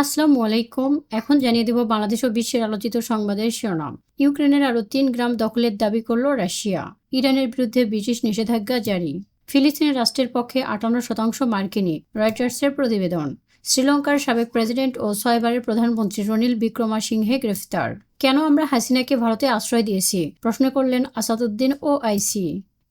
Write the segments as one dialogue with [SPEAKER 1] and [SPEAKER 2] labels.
[SPEAKER 1] আসসালাম আলাইকুম এখন জানিয়ে দেব বাংলাদেশ ও বিশ্বের আলোচিত সংবাদের শিরোনাম ইউক্রেনের আরও তিন গ্রাম দখলের দাবি করল রাশিয়া ইরানের বিরুদ্ধে ব্রিটিশ নিষেধাজ্ঞা জারি ফিলিস্তিনের রাষ্ট্রের পক্ষে আটান্ন শতাংশ মার্কিনী রয়টার্সের প্রতিবেদন শ্রীলঙ্কার সাবেক প্রেসিডেন্ট ও ছয়বারের প্রধানমন্ত্রী রনিল বিক্রমাসিংহে গ্রেফতার কেন আমরা হাসিনাকে ভারতে আশ্রয় দিয়েছি প্রশ্ন করলেন আসাদুদ্দিন ও আইসি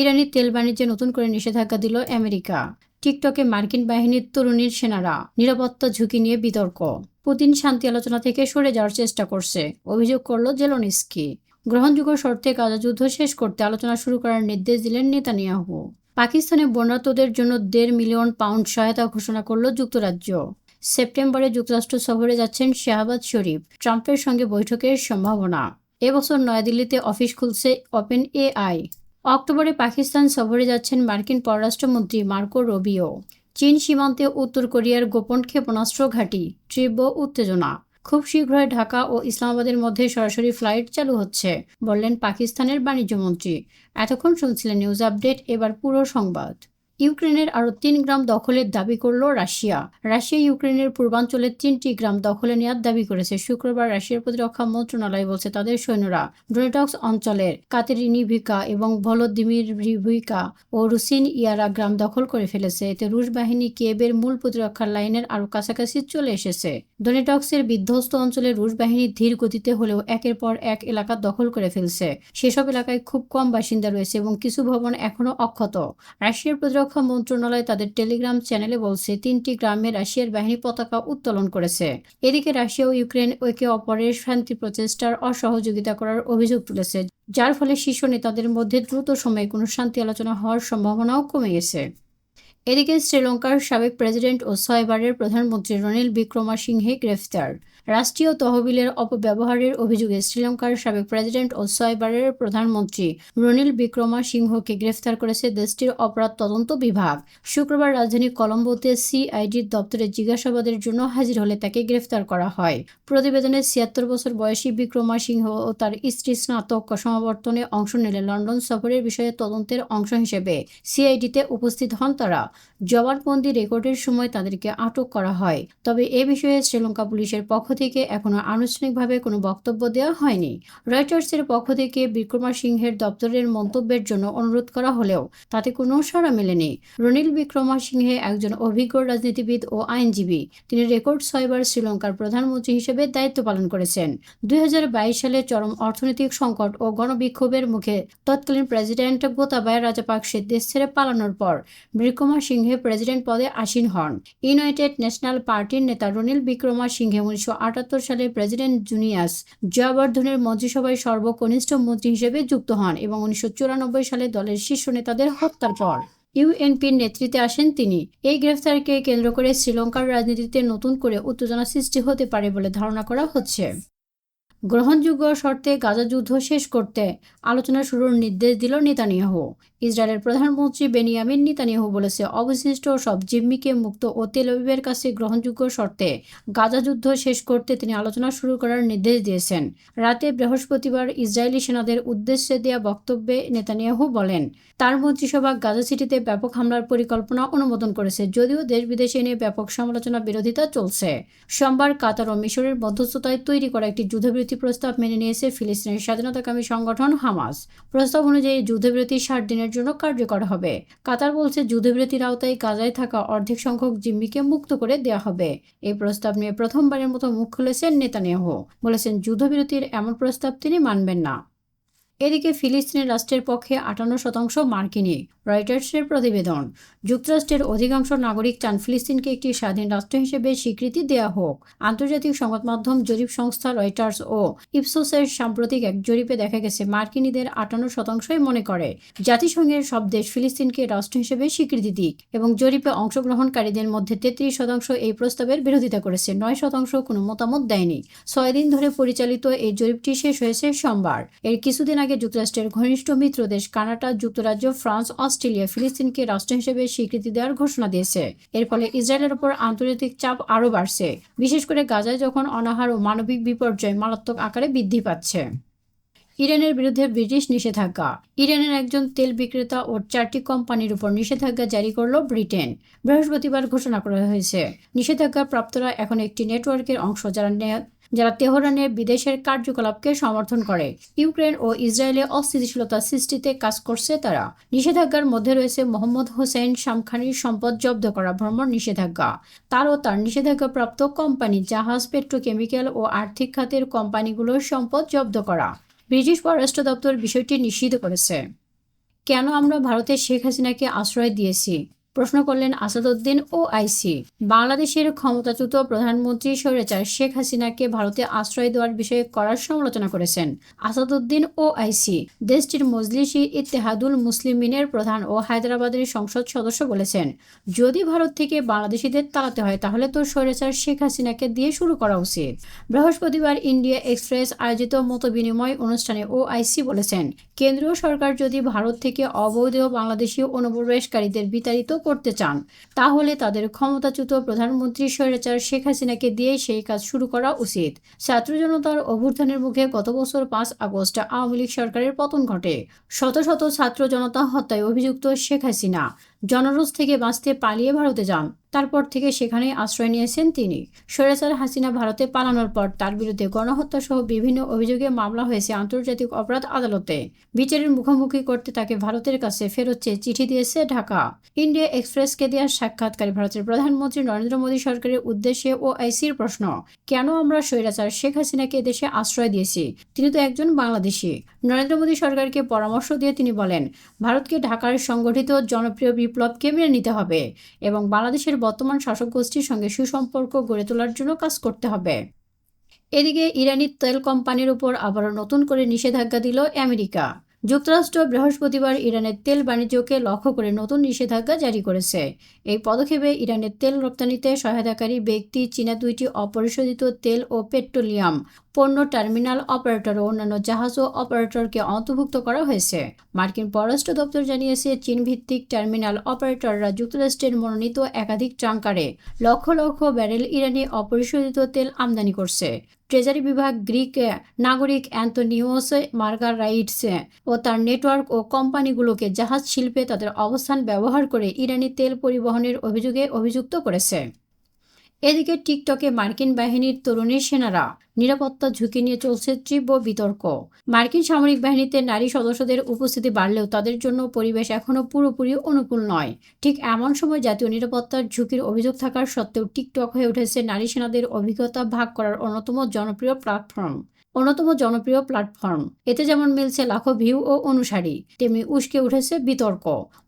[SPEAKER 1] ইরানি তেল বাণিজ্যে নতুন করে নিষেধাজ্ঞা দিল আমেরিকা টিকটকে মার্কিন বাহিনীর তরুণীর সেনারা নিরাপত্তা ঝুঁকি নিয়ে বিতর্ক পুতিন শান্তি আলোচনা থেকে সরে যাওয়ার চেষ্টা করছে অভিযোগ করল জেলোনিস্কি গ্রহণযোগ্য শর্তে গাজা যুদ্ধ শেষ করতে আলোচনা শুরু করার নির্দেশ দিলেন নেতানিয়াহু পাকিস্তানে বন্যাতদের জন্য দেড় মিলিয়ন পাউন্ড সহায়তা ঘোষণা করল যুক্তরাজ্য সেপ্টেম্বরে যুক্তরাষ্ট্র সফরে যাচ্ছেন শাহবাজ শরীফ ট্রাম্পের সঙ্গে বৈঠকের সম্ভাবনা এবছর নয়াদিল্লিতে অফিস খুলছে ওপেন এআই অক্টোবরে পাকিস্তান সফরে যাচ্ছেন মার্কিন পররাষ্ট্রমন্ত্রী মার্কো রবিও চীন সীমান্তে উত্তর কোরিয়ার গোপন ক্ষেপণাস্ত্র ঘাঁটি তীব্র উত্তেজনা খুব শীঘ্রই ঢাকা ও ইসলামাবাদের মধ্যে সরাসরি ফ্লাইট চালু হচ্ছে বললেন পাকিস্তানের বাণিজ্যমন্ত্রী এতক্ষণ শুনছিলেন নিউজ আপডেট এবার পুরো সংবাদ ইউক্রেনের আরও তিন গ্রাম দখলের দাবি করল রাশিয়া রাশিয়া ইউক্রেনের পূর্বাঞ্চলের তিনটি গ্রাম দখলে নেওয়ার দাবি করেছে শুক্রবার রাশিয়ার প্রতিরক্ষা মন্ত্রণালয় বলছে তাদের সৈন্যরা ডোনেটক্স অঞ্চলের কাতেরিনিভিকা এবং ভলোদিমির রিভিকা ও রুসিন ইয়ারা গ্রাম দখল করে ফেলেছে এতে রুশ বাহিনী কিয়েবের মূল প্রতিরক্ষার লাইনের আরও কাছাকাছি চলে এসেছে ডোনেটক্সের বিধ্বস্ত অঞ্চলে রুশ বাহিনী ধীর গতিতে হলেও একের পর এক এলাকা দখল করে ফেলছে সেসব এলাকায় খুব কম বাসিন্দা রয়েছে এবং কিছু ভবন এখনও অক্ষত রাশিয়ার প্রতিরক্ষা প্রতিরক্ষা মন্ত্রণালয় তাদের টেলিগ্রাম চ্যানেলে বলছে তিনটি গ্রামে রাশিয়ার বাহিনী পতাকা উত্তোলন করেছে এদিকে রাশিয়া ও ইউক্রেন একে অপরের শান্তি প্রচেষ্টার অসহযোগিতা করার অভিযোগ তুলেছে যার ফলে শীর্ষ নেতাদের মধ্যে দ্রুত সময়ে কোনো শান্তি আলোচনা হওয়ার সম্ভাবনাও কমে গেছে এদিকে শ্রীলঙ্কার সাবেক প্রেসিডেন্ট ও ছয়বারের প্রধানমন্ত্রী রনিল বিক্রমাসিংহে গ্রেফতার রাষ্ট্রীয় তহবিলের অপব্যবহারের অভিযোগে শ্রীলঙ্কার সাবেক প্রেসিডেন্ট ও ছয়বারের প্রধানমন্ত্রী রনিল বিক্রমা সিংহকে গ্রেফতার করেছে দেশটির অপরাধ তদন্ত বিভাগ শুক্রবার রাজধানী কলম্বোতে সিআইডির দপ্তরে জিজ্ঞাসাবাদের জন্য হাজির হলে তাকে গ্রেফতার করা হয় প্রতিবেদনে ছিয়াত্তর বছর বয়সী বিক্রমা সিংহ ও তার স্ত্রী স্নাতক সমাবর্তনে অংশ নিলে লন্ডন সফরের বিষয়ে তদন্তের অংশ হিসেবে সিআইডিতে উপস্থিত হন তারা জবানবন্দি রেকর্ডের সময় তাদেরকে আটক করা হয় তবে এ বিষয়ে শ্রীলঙ্কা পুলিশের পক্ষ থেকে এখনো আনুষ্ঠানিকভাবে কোনো বক্তব্য দেওয়া হয়নি রয়টার্সের পক্ষ থেকে বিক্রমা সিংহের দপ্তরের মন্তব্যের জন্য অনুরোধ করা হলেও তাতে কোনো সাড়া মেলেনি রনিল বিক্রমা সিংহে একজন অভিজ্ঞ রাজনীতিবিদ ও আইনজীবী তিনি রেকর্ড ছয়বার শ্রীলঙ্কার প্রধানমন্ত্রী হিসেবে দায়িত্ব পালন করেছেন দুই সালে চরম অর্থনৈতিক সংকট ও গণবিক্ষোভের মুখে তৎকালীন প্রেসিডেন্ট গোতাবায় রাজাপাকসে দেশ ছেড়ে পালানোর পর বিক্রমা সিংহে প্রেসিডেন্ট পদে আসীন হন ইউনাইটেড ন্যাশনাল পার্টির নেতা রনিল বিক্রমা সিংহে উনিশশো সালে প্রেসিডেন্ট জুনিয়াস জয়াবর্ধনের মন্ত্রিসভায় সর্বকনিষ্ঠ মন্ত্রী হিসেবে যুক্ত হন এবং উনিশশো সালে দলের শীর্ষ নেতাদের হত্যার পর ইউএনপির নেতৃত্বে আসেন তিনি এই গ্রেফতারকে কেন্দ্র করে শ্রীলঙ্কার রাজনীতিতে নতুন করে উত্তেজনা সৃষ্টি হতে পারে বলে ধারণা করা হচ্ছে গ্রহণযোগ্য শর্তে গাজা যুদ্ধ শেষ করতে আলোচনা শুরুর নির্দেশ দিল নেতানিয়াহু ইসরায়েলের প্রধানমন্ত্রী বেনিয়ামিন নেতানিয়াহু বলেছে অবশিষ্ট সব জিম্মিকে মুক্ত ও তেলবিবের কাছে গ্রহণযোগ্য শর্তে গাজা যুদ্ধ শেষ করতে তিনি আলোচনা শুরু করার নির্দেশ দিয়েছেন রাতে বৃহস্পতিবার ইসরায়েলি সেনাদের উদ্দেশ্যে দেওয়া বক্তব্যে নেতানিয়াহু বলেন তার মন্ত্রিসভা গাজা সিটিতে ব্যাপক হামলার পরিকল্পনা অনুমোদন করেছে যদিও দেশ বিদেশে নিয়ে ব্যাপক সমালোচনা বিরোধিতা চলছে সোমবার কাতার ও মিশরের মধ্যস্থতায় তৈরি করা একটি যুদ্ধবিরতি চুক্তি প্রস্তাব মেনে নিয়েছে ফিলিস্তিনের স্বাধীনতাকামী সংগঠন হামাস প্রস্তাব অনুযায়ী যুদ্ধবিরতি ষাট দিনের জন্য কার্যকর হবে কাতার বলছে যুদ্ধবিরতির আওতায় গাজায় থাকা অর্ধেক সংখ্যক জিম্মিকে মুক্ত করে দেওয়া হবে এই প্রস্তাব নিয়ে প্রথমবারের মতো মুখ খুলেছেন নেতানিয়াহু বলেছেন যুদ্ধবিরতির এমন প্রস্তাব তিনি মানবেন না এদিকে ফিলিস্তিনের রাষ্ট্রের পক্ষে আটান্ন শতাংশ মার্কিনী রয়টার্সের প্রতিবেদন যুক্তরাষ্ট্রের অধিকাংশ নাগরিক চান ফিলিস্তিনকে একটি স্বাধীন রাষ্ট্র হিসেবে স্বীকৃতি দেওয়া হোক আন্তর্জাতিক সংবাদ মাধ্যম জরিপ সংস্থা রয়টার্স ও ইপসোসের সাম্প্রতিক এক জরিপে দেখা গেছে মার্কিনীদের আটান্ন শতাংশই মনে করে জাতিসংঘের সব দেশ ফিলিস্তিনকে রাষ্ট্র হিসেবে স্বীকৃতি দিক এবং জরিপে অংশগ্রহণকারীদের মধ্যে তেত্রিশ শতাংশ এই প্রস্তাবের বিরোধিতা করেছে নয় শতাংশ কোনো মতামত দেয়নি ছয় দিন ধরে পরিচালিত এই জরিপটি শেষ হয়েছে সোমবার এর কিছুদিন আগে আগে যুক্তরাষ্ট্রের ঘনিষ্ঠ মিত্র দেশ কানাডা যুক্তরাজ্য ফ্রান্স অস্ট্রেলিয়া ফিলিস্তিনকে রাষ্ট্র হিসেবে স্বীকৃতি দেওয়ার ঘোষণা দিয়েছে এর ফলে ইসরায়েলের উপর আন্তর্জাতিক চাপ আরও বাড়ছে বিশেষ করে গাজায় যখন অনাহার ও মানবিক বিপর্যয় মারাত্মক আকারে বৃদ্ধি পাচ্ছে ইরানের বিরুদ্ধে ব্রিটিশ নিষেধাজ্ঞা ইরানের একজন তেল বিক্রেতা ও চারটি কোম্পানির উপর নিষেধাজ্ঞা জারি করল ব্রিটেন বৃহস্পতিবার ঘোষণা করা হয়েছে নিষেধাজ্ঞা প্রাপ্তরা এখন একটি নেটওয়ার্কের অংশ যারা যারা তেহরানের বিদেশের কার্যকলাপকে সমর্থন করে ইউক্রেন ও ইসরায়েলে অস্থিতিশীলতা সৃষ্টিতে কাজ করছে তারা নিষেধাজ্ঞার মধ্যে রয়েছে মোহাম্মদ হোসেন শামখানির সম্পদ জব্দ করা ভ্রমণ নিষেধাজ্ঞা তার ও তার নিষেধাজ্ঞাপ্রাপ্ত কোম্পানি জাহাজ পেট্রোকেমিক্যাল ও আর্থিক খাতের কোম্পানিগুলোর সম্পদ জব্দ করা ব্রিটিশ পররাষ্ট্র দপ্তর বিষয়টি নিষিদ্ধ করেছে কেন আমরা ভারতের শেখ হাসিনাকে আশ্রয় দিয়েছি প্রশ্ন করলেন আসাদুদ্দিন ও আইসি বাংলাদেশের ক্ষমতাচ্যুত প্রধানমন্ত্রী স্বৈরাচার শেখ হাসিনাকে ভারতে আশ্রয় দেওয়ার বিষয়ে করার সমালোচনা করেছেন আসাদুদ্দিন ও আইসি দেশটির মজলিসি ইত্তেহাদুল মুসলিমিনের প্রধান ও হায়দ্রাবাদের সংসদ সদস্য বলেছেন যদি ভারত থেকে বাংলাদেশিদের তাড়াতে হয় তাহলে তো স্বৈরাচার শেখ হাসিনাকে দিয়ে শুরু করা উচিত বৃহস্পতিবার ইন্ডিয়া এক্সপ্রেস আয়োজিত মতবিনিময় অনুষ্ঠানে ও আইসি বলেছেন কেন্দ্রীয় সরকার যদি ভারত থেকে অবৈধ বাংলাদেশি অনুপ্রবেশকারীদের বিতাড়িত করতে চান তাহলে তাদের ক্ষমতাচ্যুত প্রধানমন্ত্রী স্বৈরাচার শেখ হাসিনাকে দিয়ে সেই কাজ শুরু করা উচিত ছাত্র জনতার অভ্যুত্থানের মুখে গত বছর পাঁচ আগস্ট আওয়ামী লীগ সরকারের পতন ঘটে শত শত ছাত্র জনতা হত্যায় অভিযুক্ত শেখ হাসিনা জনরোজ থেকে বাঁচতে পালিয়ে ভারতে যান তারপর থেকে সেখানে আশ্রয় নিয়েছেন তিনি সৈরাসার হাসিনা ভারতে পালানোর পর তার বিরুদ্ধে গণহত্যা সহ বিভিন্ন অভিযোগে মামলা হয়েছে আন্তর্জাতিক অপরাধ আদালতে বিচারের মুখোমুখি করতে তাকে ভারতের কাছে ফেরত চেয়ে চিঠি দিয়েছে ঢাকা ইন্ডিয়া এক্সপ্রেসকে দেওয়া সাক্ষাৎকারে ভারতের প্রধানমন্ত্রী নরেন্দ্র মোদী সরকারের উদ্দেশ্যে ও আইসির প্রশ্ন কেন আমরা স্বৈরাচার শেখ হাসিনাকে দেশে আশ্রয় দিয়েছি তিনি তো একজন বাংলাদেশি নরেন্দ্র মোদী সরকারকে পরামর্শ দিয়ে তিনি বলেন ভারতকে ঢাকার সংগঠিত জনপ্রিয় বিপ্লব কেমনে নিতে হবে এবং বাংলাদেশের বর্তমান শাসক গোষ্ঠীর সঙ্গে সুসম্পর্ক গড়ে তোলার জন্য কাজ করতে হবে এদিকে ইরানি তেল কোম্পানির উপর আবারও নতুন করে নিষেধাজ্ঞা দিল আমেরিকা যুক্তরাষ্ট্র বৃহস্পতিবার ইরানের তেল বাণিজ্যকে লক্ষ্য করে নতুন নিষেধাজ্ঞা জারি করেছে এই পদক্ষেপে ইরানের তেল রপ্তানিতে সহায়তাকারী ব্যক্তি চীনা দুইটি অপরিশোধিত তেল ও পেট্রোলিয়াম পণ্য টার্মিনাল অপারেটর ও অন্যান্য জাহাজ ও অপারেটরকে অন্তর্ভুক্ত করা হয়েছে মার্কিন পররাষ্ট্র দপ্তর জানিয়েছে চীন ভিত্তিক টার্মিনাল অপারেটররা যুক্তরাষ্ট্রের মনোনীত একাধিক ট্রাঙ্কারে লক্ষ লক্ষ ব্যারেল ইরানি অপরিশোধিত তেল আমদানি করছে ট্রেজারি বিভাগ গ্রিক নাগরিক অ্যান্থনিওস রাইটস ও তার নেটওয়ার্ক ও কোম্পানিগুলোকে জাহাজ শিল্পে তাদের অবস্থান ব্যবহার করে ইরানি তেল পরিবহনের অভিযোগে অভিযুক্ত করেছে এদিকে টিকটকে মার্কিন বাহিনীর তরুণী সেনারা নিরাপত্তা ঝুঁকি নিয়ে চলছে তীব্র বিতর্ক মার্কিন সামরিক বাহিনীতে নারী সদস্যদের উপস্থিতি বাড়লেও তাদের জন্য পরিবেশ এখনও পুরোপুরি অনুকূল নয় ঠিক এমন সময় জাতীয় নিরাপত্তার ঝুঁকির অভিযোগ থাকার সত্ত্বেও টিকটক হয়ে উঠেছে নারী সেনাদের অভিজ্ঞতা ভাগ করার অন্যতম জনপ্রিয় প্ল্যাটফর্ম অন্যতম জনপ্রিয় প্ল্যাটফর্ম এতে যেমন মিলছে লাখো ভিউ ও অনুসারী তেমনি উস্কে উঠেছে বিতর্ক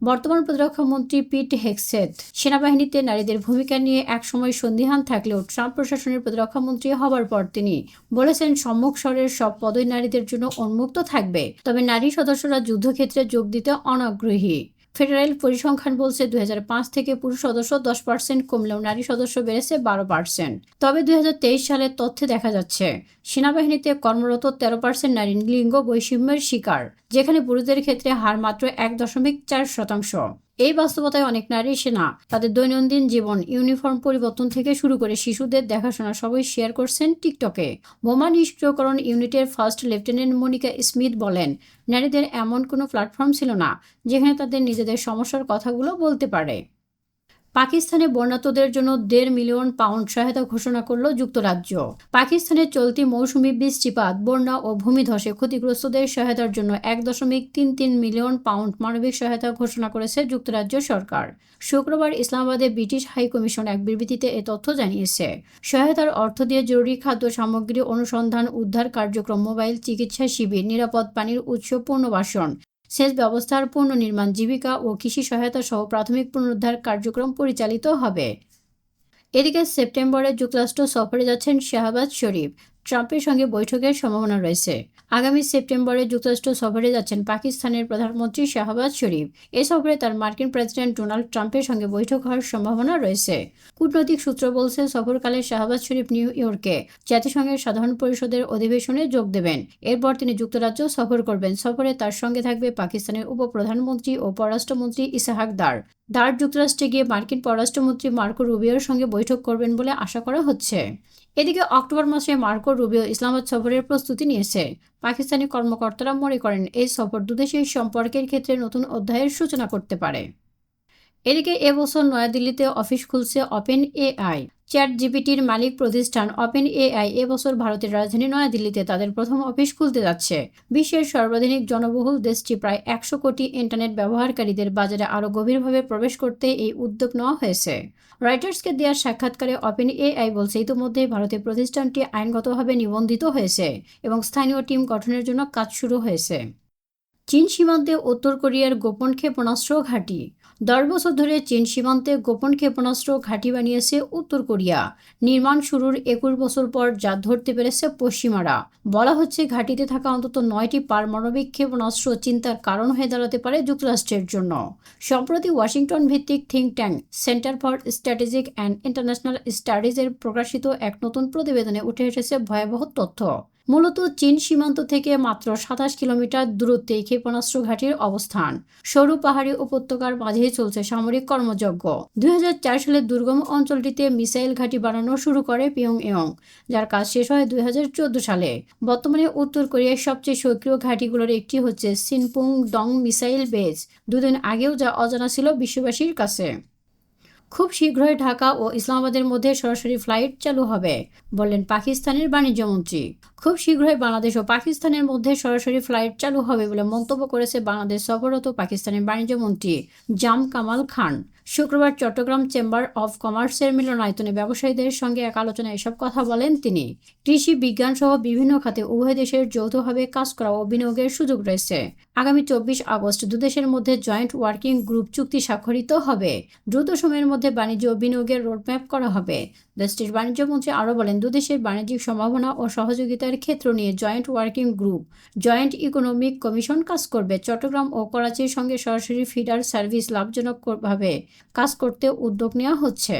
[SPEAKER 1] বর্তমান প্রতিরক্ষামন্ত্রী পিট হেক্সেথ সেনাবাহিনীতে নারীদের ভূমিকা নিয়ে একসময় সন্দিহান থাকলেও ট্রাম্প প্রশাসনের প্রতিরক্ষা মন্ত্রী হবার পর তিনি বলেছেন সম্মুখ স্বরের সব পদই নারীদের জন্য উন্মুক্ত থাকবে তবে নারী সদস্যরা যুদ্ধক্ষেত্রে যোগ দিতে অনাগ্রহী ফেডারেল পরিসংখ্যান বলছে দুই থেকে পুরুষ সদস্য দশ পার্সেন্ট কমলেও নারী সদস্য বেড়েছে বারো পার্সেন্ট তবে দুই সালের তথ্যে দেখা যাচ্ছে সেনাবাহিনীতে কর্মরত তেরো পার্সেন্ট নারী লিঙ্গ বৈষম্যের শিকার যেখানে পুরুষদের ক্ষেত্রে হার মাত্র এক দশমিক চার শতাংশ এই বাস্তবতায় অনেক নারী সেনা তাদের দৈনন্দিন জীবন ইউনিফর্ম পরিবর্তন থেকে শুরু করে শিশুদের দেখাশোনা সবাই শেয়ার করছেন টিকটকে বোমা নিষ্ক্রিয়করণ ইউনিটের ফার্স্ট লেফটেন্যান্ট মনিকা স্মিথ বলেন নারীদের এমন কোনো প্ল্যাটফর্ম ছিল না যেখানে তাদের নিজেদের সমস্যার কথাগুলো বলতে পারে পাকিস্তানে বর্ণাতদের জন্য দেড় মিলিয়ন পাউন্ড সহায়তা ঘোষণা করল যুক্তরাজ্য পাকিস্তানের চলতি মৌসুমি বৃষ্টিপাত বন্যা ও ভূমিধসে ক্ষতিগ্রস্তদের সহায়তার জন্য এক দশমিক তিন তিন মিলিয়ন পাউন্ড মানবিক সহায়তা ঘোষণা করেছে যুক্তরাজ্য সরকার শুক্রবার ইসলামাবাদে ব্রিটিশ হাইকমিশন এক বিবৃতিতে এ তথ্য জানিয়েছে সহায়তার অর্থ দিয়ে জরুরি খাদ্য সামগ্রী অনুসন্ধান উদ্ধার কার্যক্রম মোবাইল চিকিৎসা শিবির নিরাপদ পানির উৎস পুনর্বাসন সেচ ব্যবস্থার পুনর্নির্মাণ জীবিকা ও কৃষি সহায়তা সহ প্রাথমিক পুনরুদ্ধার কার্যক্রম পরিচালিত হবে এদিকে সেপ্টেম্বরে যুক্তরাষ্ট্র সফরে যাচ্ছেন শাহবাজ শরীফ ট্রাম্পের সঙ্গে বৈঠকের সম্ভাবনা রয়েছে আগামী সেপ্টেম্বরে যুক্তরাষ্ট্র সফরে যাচ্ছেন পাকিস্তানের প্রধানমন্ত্রী শাহবাজ শরীফ এ সফরে তার মার্কিন প্রেসিডেন্ট ডোনাল্ড ট্রাম্পের সঙ্গে বৈঠক হওয়ার সম্ভাবনা রয়েছে কূটনৈতিক সূত্র বলছে সফরকালে শাহবাজ শরীফ নিউ ইয়র্কে জাতিসংঘের সাধারণ পরিষদের অধিবেশনে যোগ দেবেন এরপর তিনি যুক্তরাজ্য সফর করবেন সফরে তার সঙ্গে থাকবে পাকিস্তানের উপপ্রধানমন্ত্রী ও পররাষ্ট্রমন্ত্রী ইসাহাক দার দার্ক যুক্তরাষ্ট্রে গিয়ে মার্কিন পররাষ্ট্রমন্ত্রী মার্কো রুবিওর সঙ্গে বৈঠক করবেন বলে আশা করা হচ্ছে এদিকে অক্টোবর মাসে মার্কো রুবিও ইসলামাবাদ সফরের প্রস্তুতি নিয়েছে পাকিস্তানি কর্মকর্তারা মনে করেন এই সফর দুদেশের সম্পর্কের ক্ষেত্রে নতুন অধ্যায়ের সূচনা করতে পারে এদিকে এবছর নয়াদিল্লিতে অফিস খুলছে ওপেন এআই চ্যাট জিপিটির মালিক প্রতিষ্ঠান ওপেন এআই এবছর ভারতের রাজধানী নয়াদিল্লিতে তাদের প্রথম অফিস খুলতে যাচ্ছে বিশ্বের সর্বাধিক জনবহুল দেশটি প্রায় একশো কোটি ইন্টারনেট ব্যবহারকারীদের বাজারে আরও গভীরভাবে প্রবেশ করতে এই উদ্যোগ নেওয়া হয়েছে রয়টার্সকে দেওয়ার সাক্ষাৎকারে ওপেন এআই বলছে ইতিমধ্যেই ভারতের প্রতিষ্ঠানটি আইনগতভাবে নিবন্ধিত হয়েছে এবং স্থানীয় টিম গঠনের জন্য কাজ শুরু হয়েছে চীন সীমান্তে উত্তর কোরিয়ার গোপন ক্ষেপণাস্ত্র ঘাঁটি দশ বছর ধরে চীন সীমান্তে গোপন ক্ষেপণাস্ত্র ঘাঁটি বানিয়েছে উত্তর কোরিয়া নির্মাণ শুরুর একুশ বছর পর যা ধরতে পেরেছে পশ্চিমারা বলা হচ্ছে ঘাঁটিতে থাকা অন্তত নয়টি পারমাণবিক ক্ষেপণাস্ত্র চিন্তার কারণ হয়ে দাঁড়াতে পারে যুক্তরাষ্ট্রের জন্য সম্প্রতি ওয়াশিংটন ভিত্তিক think tank Center for Strategic and International স্টাডিজের প্রকাশিত এক নতুন প্রতিবেদনে উঠে এসেছে ভয়াবহ তথ্য মূলত চীন সীমান্ত থেকে মাত্র সাতাশ কিলোমিটার দূরত্বে ক্ষেপণাস্ত্র ঘাটির অবস্থান সরু পাহাড়ি উপত্যকার মাঝে চলছে সামরিক কর্মযজ্ঞ দুই সালে দুর্গম অঞ্চলটিতে মিসাইল ঘাঁটি বানানো শুরু করে পিয়ং ইয়ং যার কাজ শেষ হয় দুই সালে বর্তমানে উত্তর কোরিয়ার সবচেয়ে সক্রিয় ঘাঁটিগুলোর একটি হচ্ছে সিনপুং ডং মিসাইল বেজ দুদিন আগেও যা অজানা ছিল বিশ্ববাসীর কাছে খুব শীঘ্রই ঢাকা ও ইসলামাবাদের মধ্যে সরাসরি ফ্লাইট চালু হবে বললেন পাকিস্তানের বাণিজ্য মন্ত্রী খুব শীঘ্রই বাংলাদেশ ও পাকিস্তানের মধ্যে সরাসরি ফ্লাইট চালু হবে বলে মন্তব্য করেছে বাংলাদেশ সফররত পাকিস্তানের বাণিজ্য মন্ত্রী জাম কামাল খান শুক্রবার চট্টগ্রাম চেম্বার অব কমার্সের মিলনায়তনে ব্যবসায়ীদের সঙ্গে এক আলোচনায় এসব কথা বলেন তিনি কৃষি বিজ্ঞান সহ বিভিন্ন খাতে উভয় দেশের যৌথভাবে কাজ করা ও বিনিয়োগের সুযোগ রয়েছে আগামী চব্বিশ আগস্ট দুদেশের মধ্যে জয়েন্ট ওয়ার্কিং গ্রুপ চুক্তি স্বাক্ষরিত হবে দ্রুত সময়ের মধ্যে বাণিজ্য ও বিনিয়োগের রোডম্যাপ করা হবে দেশটির বাণিজ্যমন্ত্রী আরও বলেন দুদেশের বাণিজ্যিক সম্ভাবনা ও সহযোগিতার ক্ষেত্র নিয়ে joint working group joint economic commission কাজ করবে চট্টগ্রাম ও করাচির সঙ্গে সরাসরি ফিডার সার্ভিস লাভজনকভাবে কাজ করতে উদ্যোগ নেওয়া হচ্ছে